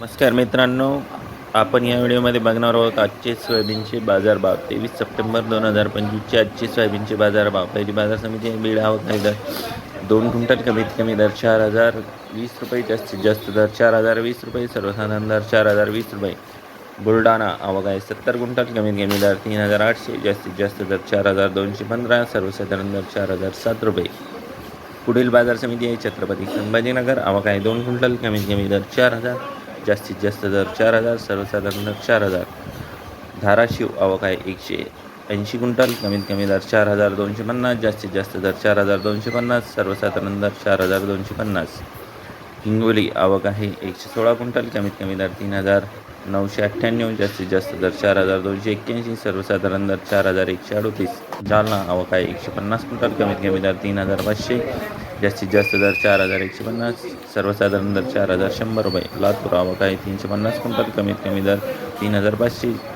नमस्कार मित्रांनो आपण या व्हिडिओमध्ये बघणार आहोत आजचे सोयाबीनचे बाजारभाव. तेवीस सप्टेंबर दोन हजार पंचवीसचे आजचे सोयाबीनचे बाजारभाव. पहिली बाजार समिती बीड आहोत नाही दर दोन क्विंटल कमीत कमी दर चार हजार वीस रुपये जास्तीत जास्त दर चार हजार वीस रुपये सर्वसाधारण दर चार हजार वीस रुपये. बुलढाणा आवक आहे सत्तर क्विंटल कमीत कमी दर तीन हजार आठशे जास्तीत जास्त दर चार हजार दोनशे पंधरा सर्वसाधारण दर चार हजार सात रुपये. पुढील बाजार समिती आहे छत्रपती संभाजीनगर आवक आहे दोन क्विंटल कमीत कमी दर चार हजार जास्तीत जास्त दर चार हजार सर्वसाधारण दर चार हजार. धाराशिव आवक आहे एकशे ऐंशी क्विंटल कमीत कमी दर चार हजार दोनशे पन्नास जास्तीत जास्त दर चार हजार दोनशे पन्नास सर्वसाधारण दर चार हजार दोनशे पन्नास. हिंगोली आवक आहे एकशे सोळा क्विंटल कमीत कमी दर तीन हजार नऊशे अठ्ठ्याण्णव जास्तीत जास्त दर चार हजार दोनशे एक्क्याऐंशी सर्वसाधारण दर चार हजार एकशे अडतीस. जालना आवक आहे एकशे पन्नास क्विंटल कमीत कमी दर तीन हजार पाचशे. जास्तीत जास्त दर चार हजार एकशे पन्नास सर्वसाधारण दर चार हजार शंभर रुपये. लातूर आवक आहे तीनशे पन्नास क्विंटल कमीत कमी दर तीन हजार पाचशे.